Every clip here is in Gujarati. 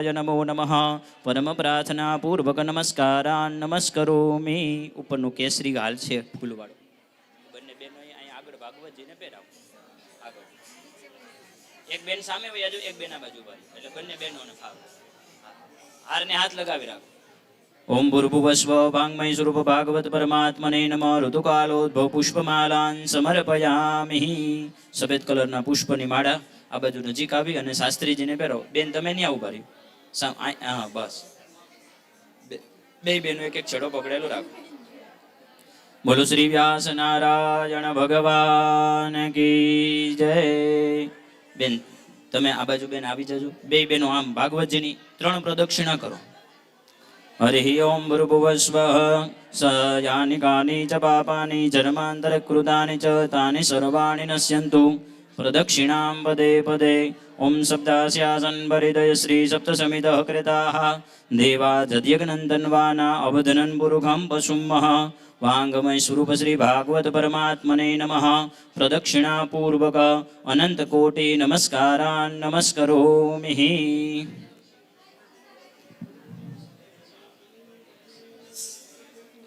નમો નમઃ પરમ પ્રાર્થના પૂર્વક નમસ્કારાન નમસ્કરોમિ ઉપરનું કેસરી હાલ છે, ફૂલવાળો। બંને બહેનો અહીંયા આગળ ભાગવતજીને પહેરાવો। આગળ। એક બેન સામે હોય, આજુ એક બેન બાજુ ભાઈ એટલે બંને બહેનોને ફાવે। હારને હાથ લગાવી રાખો। ઓમ ભૂર્ભુવસ્વ ભાંગમય સ્વરૂપ ભાગવત પરમાત્મને નમ। ઋતુકાલોદ્ભવ પુષ્પમાલાન સમર્પયામિ। સફેદ કલરના પુષ્પની માળા આ બાજુ નજીક આવી અને શાસ્ત્રીજીને પહેરો બેન, તમે નહીં આવું ભર્યું બસ. બે- બેનો એક એક છેડો પકડેલો રાખો. બોલો શ્રી વ્યાસ નારાયણ ભગવાન કી જય. બેન, તમે આ બાજુ બેન આવી જજો. બે બેનો આમ ભાગવતજીની ત્રણ પ્રદક્ષિણા કરો. હરિ ઓમ ભૃભુવસ્વ સયાનિ યાનિ કાની ચ પાપાની જન્માંતરકૃતાની ચ તાની સર્વાણિ નશ્યંતુ. પ્રદક્ષિણામ પદે પદે પુરુખમ પશુમઃ વાંગમય સ્વરૂપ શ્રી ભાગવત પરમાત્મને નમઃ પ્રદક્ષિણા પૂર્વક અનંત કોટિ નમસ્કારાન નમસ્કરોમિ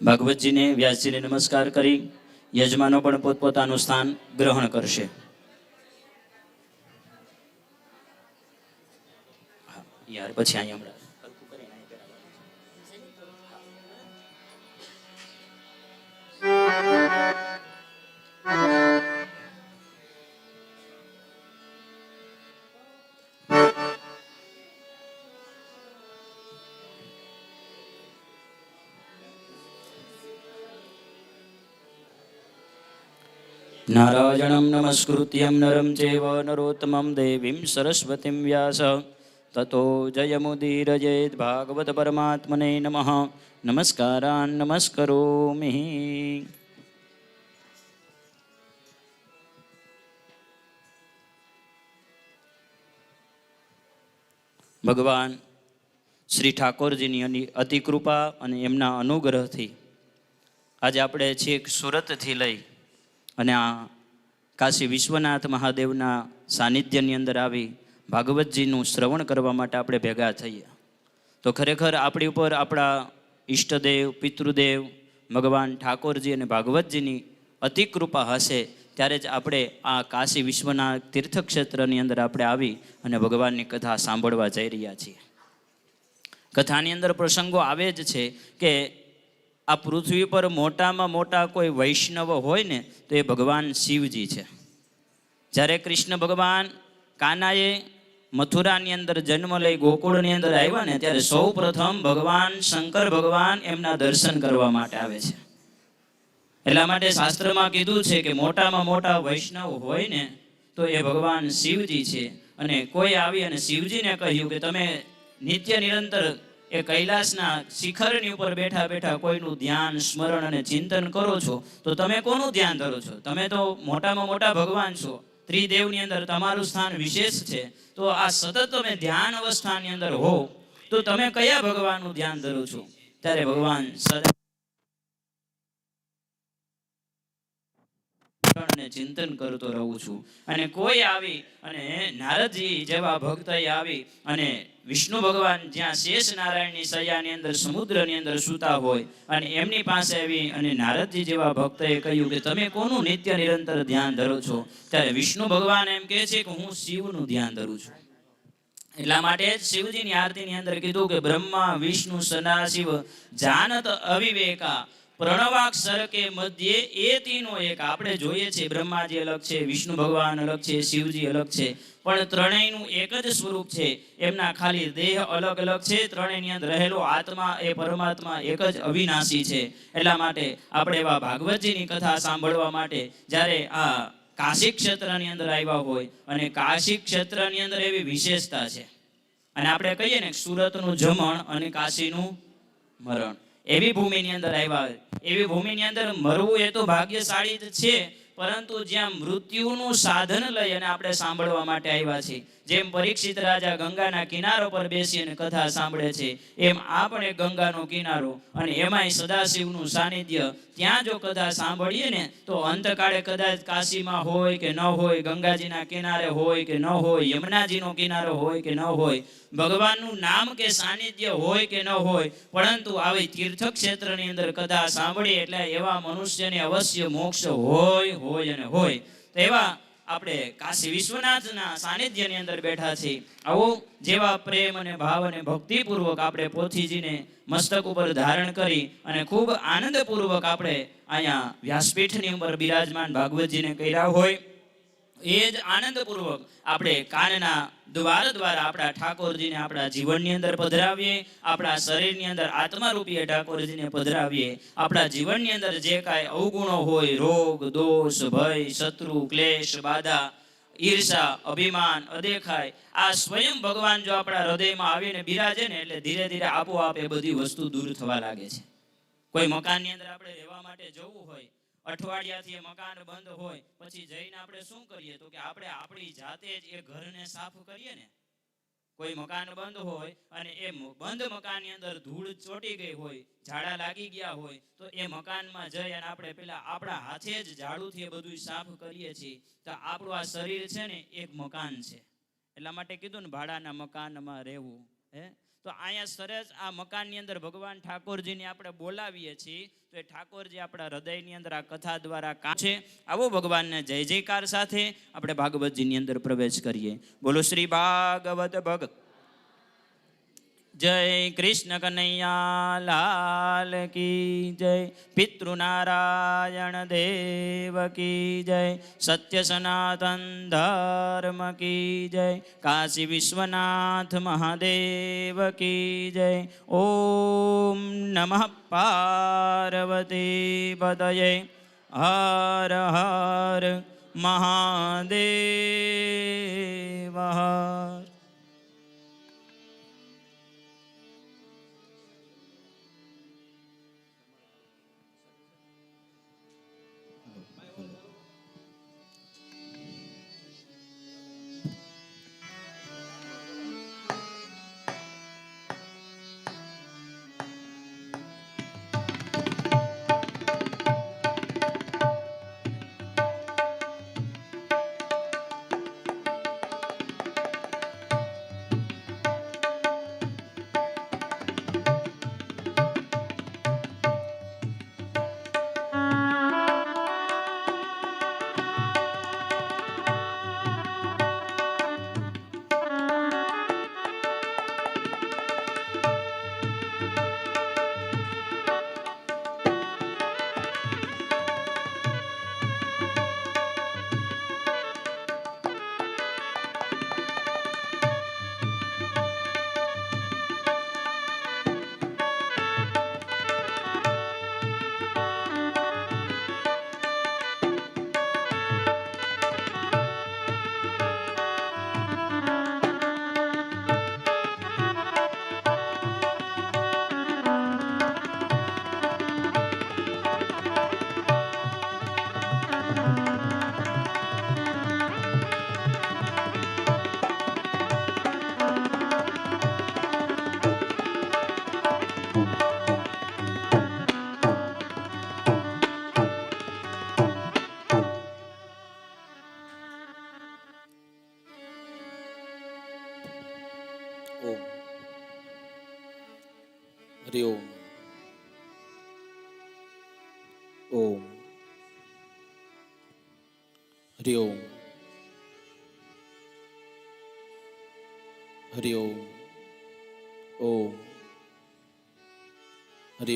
ભાગવતજીને વ્યાસજીને નમસ્કાર કરી યજમાનો પણ પોતપોતાનું સ્થાન ગ્રહણ કરશે યાર, પછી અહીંયા હમણાં હરખું કરીને અહીંયા કરાવવાનું. નારાયણं નમસ્કૃત્યं નરं ચैव નરોત્તમं દેવીं સરસ્વતીं વ્યાસ જયમુદીરજેત ભાગવત પરમાત્મને નમઃ નમસ્કારાન નમસ્કરોમિ ભગવાન શ્રી ઠાકોરજીની અતિ કૃપા અને એમના અનુગ્રહથી આજે આપણે છેક સુરતથી લઈ અને આ કાશી વિશ્વનાથ મહાદેવના સાનિધ્યની અંદર આવી ભાગવતજીનું શ્રવણ કરવા માટે આપણે ભેગા થઈએ. તો ખરેખર આપણી ઉપર આપણા ઈષ્ટદેવ, પિતૃદેવ, ભગવાન ઠાકોરજી અને ભાગવતજીની અતિ કૃપા હશે ત્યારે જ આપણે આ કાશી વિશ્વના તીર્થક્ષેત્રની અંદર આપણે આવી અને ભગવાનની કથા સાંભળવા જઈ રહ્યા છીએ. કથાની અંદર પ્રસંગો આવે જ છે કે આ પૃથ્વી પર મોટામાં મોટા કોઈ વૈષ્ણવ હોય ને તો એ ભગવાન શિવજી છે. જ્યારે કૃષ્ણ ભગવાન કાનાએ મથુરાની અંદર જન્મ લઈ ગોકુળની અંદર આવ્યા ને ત્યારે સૌ પ્રથમ ભગવાન શંકર ભગવાન એમના દર્શન કરવા માટે આવે છે. એટલા માટે શાસ્ત્રમાં કીધું છે કે મોટામાં મોટા વૈષ્ણવ હોય ને તો એ ભગવાન શિવજી છે. અને કોઈ આવી અને શિવજીને કહ્યું કે તમે નિત્ય નિરંતર એ કૈલાસના શિખરની ઉપર બેઠા બેઠા કોઈનું ધ્યાન, સ્મરણ અને ચિંતન કરો છો, તો તમે કોનું ધ્યાન ધરો છો? તમે તો મોટામાં મોટા ભગવાન છો. ત્રિદેવની અંદર તમારું સ્થાન વિશેષ છે, તો આ સતત તમે ધ્યાન અવસ્થાની અંદર હો તો તમે કયા ભગવાનનું ધ્યાન ધરો છો? ત્યારે ભગવાન સદા અને ચિંતન કરતો રહું છું. અને કોઈ આવી અને નારદજી જેવા ભક્ત આવી અને વિષ્ણુ ભગવાન જ્યાં શેષ નારાયણની સૈયાની અંદર સમુદ્રની અંદર સૂતા હોય અને એમની પાસે આવી અને નારદજી જેવા ભક્તએ કહ્યું કે તમે કોનું નિત્ય નિરંતર ધ્યાન ધરો છો? ત્યારે વિષ્ણુ ભગવાન એમ કહે છે કે હું શિવનું ધ્યાન ધરું છું. એટલા માટે જ શિવજીની આરતીની અંદર કીધું કે બ્રહ્મા, વિષ્ણુ સદાશિવ જાનત, અવિવેકા પ્રણવાક્ષર કે મધ્યે એ તીનો એક આપણે જોઈએ છે બ્રહ્માજી અલગ છે, વિષ્ણુ ભગવાન અલગ છે, શિવજી અલગ છે. પણ ત્રણેયનું એક જ સ્વરૂપ છે. એમના ખાલી દેહ અલગ અલગ છે. ત્રણેયની અંદર રહેલો આત્મા એ પરમાત્મા એક જ અવિનાશી છે. એટલા માટે આપણે એવા ભાગવતજીની કથા સાંભળવા માટે જ્યારે આ કાશી ક્ષેત્રની અંદર આવ્યા હોય અને કાશી ક્ષેત્રની અંદર એવી વિશેષતા છે. અને આપણે કહીએ ને સુરતનું જમણ અને કાશીનું મરણ. એવી ભૂમિની અંદર આવ્યા એવી ભૂમિની અંદર મરવું એ તો ભાગ્યશાળી જ છે, પરંતુ જ્યાં મૃત્યુનું સાધન લઈ અને આપણે સાંભળવા માટે આવ્યા છીએ જેમ પરીક્ષિત રાજા ગંગાના કિનારો પર બેસી અને કથા સાંભળે છે, એમ આ પણ એક ગંગાનો કિનારો અને એમાંય સદાશિવનું સાનિધ્ય. ત્યાં જો કથા સાંભળીએ ને, તો અંતકાળે કદાચ કાશીમાં હોય કે ન હોય, ગંગાજીના કિનારે હોય કે ન હોય, યમુનાજીનો કિનારો હોય કે ન હોય, ભગવાનનું નામ કે સાનિધ્ય હોય કે ન હોય, પરંતુ આવી તીર્થ ક્ષેત્રની અંદર કથા સાંભળીએ એટલે એવા મનુષ્યને અવશ્ય મોક્ષ હોય હોય અને હોય. તો એવા આપણે કાશી વિશ્વનાથના સાનિધ્યની અંદર બેઠા છીએ. આવો જેવા પ્રેમ અને ભાવ અને ભક્તિપૂર્વક આપણે પોથીજીને મસ્તક ઉપર ધારણ કરી અને ખૂબ આનંદપૂર્વક આપણે અહીંયા વ્યાસપીઠની ઉપર બિરાજમાન ભાગવતજીને કર્યા હોય. એ જ આનંદપૂર્વક આપણે કાનના દ્વાર દ્વારા આપણા ઠાકોરજીને આપણા જીવનની અંદર પધરાવીએ, આપણા શરીરની અંદર આત્મારૂપીય ઠાકોરજીને પધરાવીએ, આપણા જીવનની અંદર જે કાંઈ અવગુણો હોય, રોગ, દોષ, ભય, શત્રુ, ક્લેશ, બાધા, ઈર્ષા, અભિમાન, અદેખાય, આ સ્વયં ભગવાન જો આપણા હૃદયમાં આવીને બિરાજે ને એટલે ધીરે ધીરે આપોઆપ એ બધી વસ્તુ દૂર થવા લાગે છે. કોઈ મકાનની અંદર આપણે રહેવા માટે જવું હોય અઠવાડિયાથી મકાન બંધ હોય, પછી જઈને આપણે શું કરીએ? તો કે આપણે આપણી જાતે જ એ ઘરને સાફ કરીએ ને. કોઈ મકાન બંધ હોય અને એ બંધ મકાનની અંદર ધૂળ ચોટી ગઈ હોય, ઝાડા લાગી ગયા હોય, તો એ મકાનમાં જઈ અને આપણે પેલા આપણા હાથે જ ઝાડુથી એ બધું સાફ કરીએ છીએ. તો આપણું આ શરીર છે ને એક મકાન છે. એટલા માટે કીધું ને ભાડાના મકાનમાં રહેવું, હે? તો અહીંયા સરસ આ મકાનની અંદર ભગવાન ઠાકોરજીને આપણે બોલાવીએ છીએ. તો એ ઠાકોરજી આપણા હૃદયની અંદર આ કથા દ્વારા કા છે. આવો ભગવાનને જય જયકાર સાથે આપણે ભાગવતજીની અંદર પ્રવેશ કરીએ. બોલો શ્રી ભાગવત ભગ જય કૃષ્ણ કનૈયા લાલ કી જય પિતૃનારાયણ દેવ કી જય સત્ય સનાતન ધર્મ કી જય કાશી વિશ્વનાથ મહાદેવ કી જય ઓમ નમઃ પાર્વતી પતયે હર હર મહાદેવ હર હરિ ઓમ હરિ ઓમ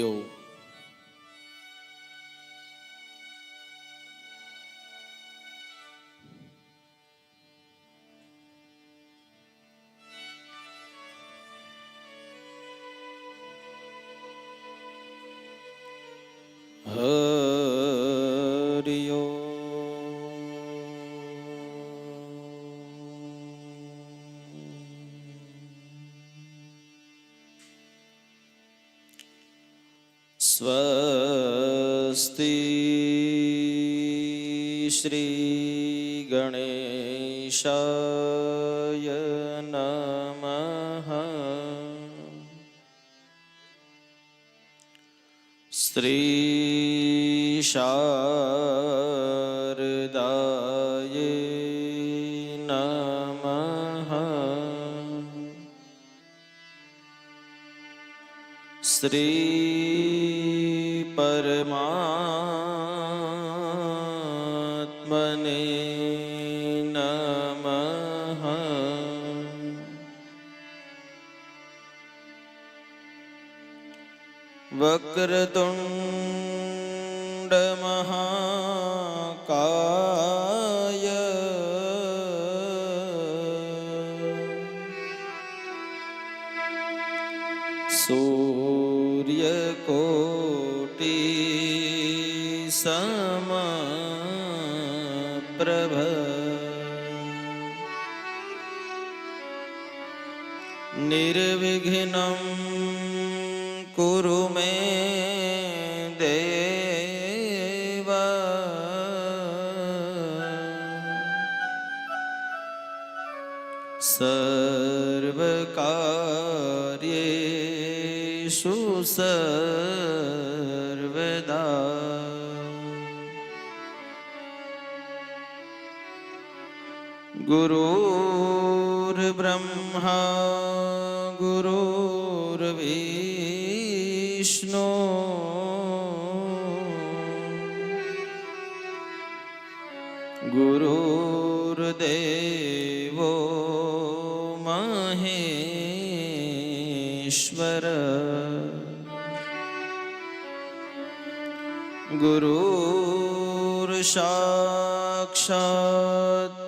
ઓમ સ્વસ્તિ શ્રી ગણેશાય નમઃ. શ્રી શારદાય વક્રતુંડ મહાકાય સૂર્યકોટિ સમપ્રભ कुरु मे देव सर्वकार्येषु सर्वदा गुरुर्ब्रह्मा गुरुर्विष्णु गुरुर्देवो महेश्वर गुरुर्साक्षात्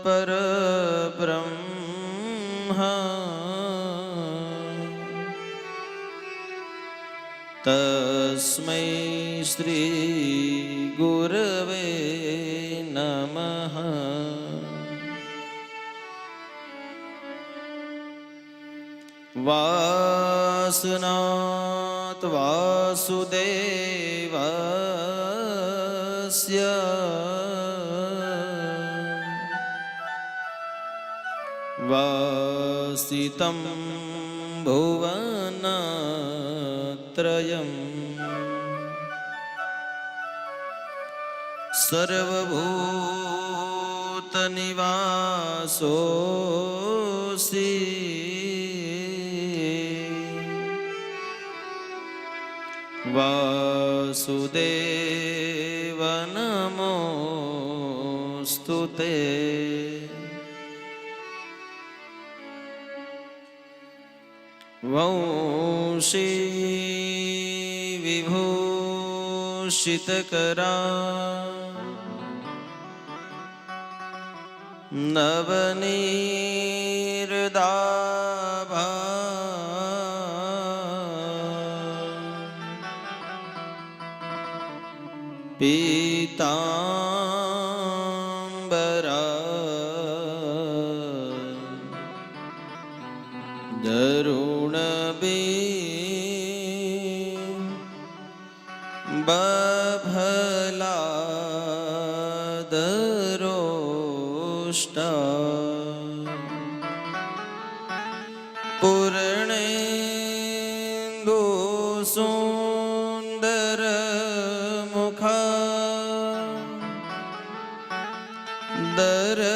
तस्मै श्रीगुरवे नमः वासनात् वासुदेवस्य वासितं भुवनत्रयम् सर्वभूतनिवासोऽसि वासुदेव नमोऽस्तु ते वंशी નિશ્ચિત કરા નવનીરદાભા પિતા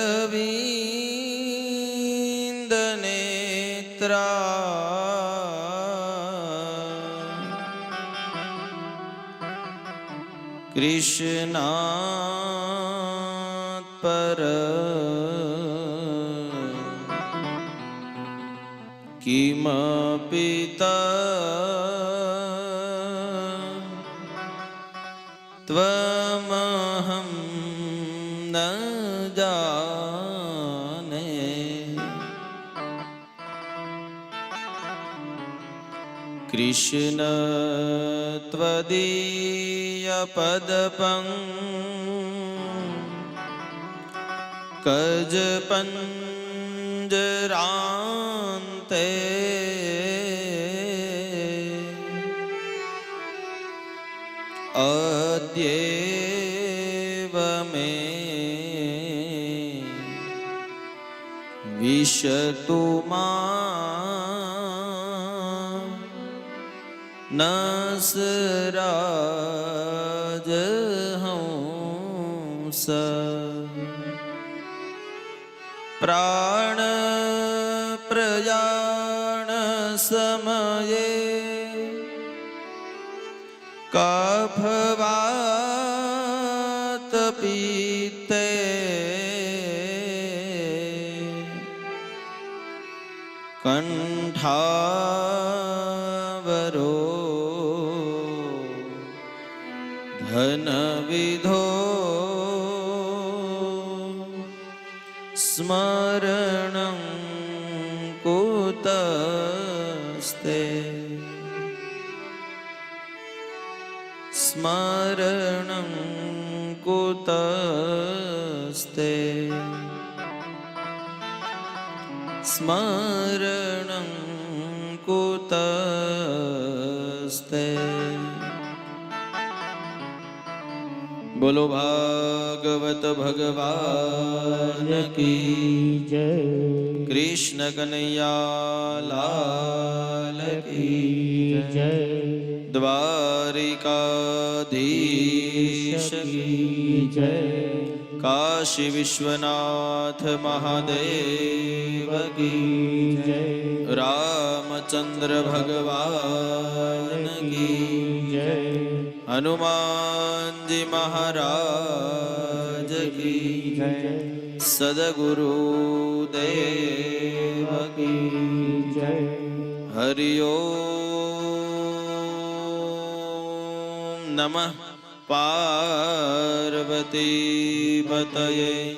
અરવિંદનેત્રા કૃષ્ણા પર કિમ પિતા कृष्ण त्वदीयपदपम् कजपञ्जरान्ते अद्येव मे विशतु मा નસરાજ હંસ પ્રાણ પ્રયાણ સમયે કુતસ્તે સ્મરણં કુતસ્તે સ્મરણં કુતસ્તે બોલો ભાગવત ભગવાન કી જય. કૃષ્ણ કનૈયા લાલ કી જય. દ્વારિકાધીશ કી જય. કાશી વિશ્વનાથ મહાદેવ કી જય. રામચંદ્ર ભગવાન હનુમાનજી મહારાજ કી જય સદગુરુ દેવ કી જય હરિ નમઃ પાર્વતી પતયે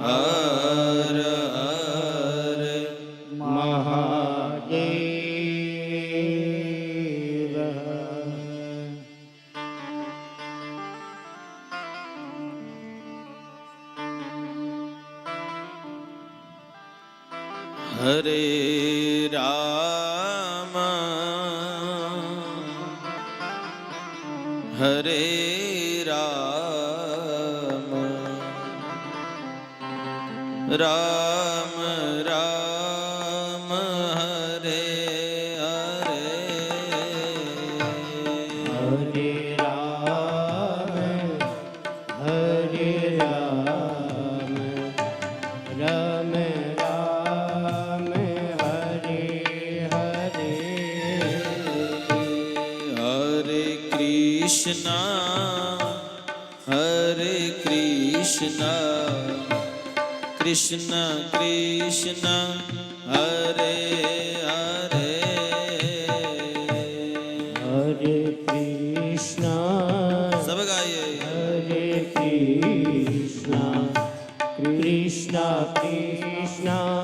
હર કૃષ્ણ કૃષ્ણ હરે હરે. હરે કૃષ્ણ સબ ગાઈએ. હરે કૃષ્ણ કૃષ્ણ કૃષ્ણ.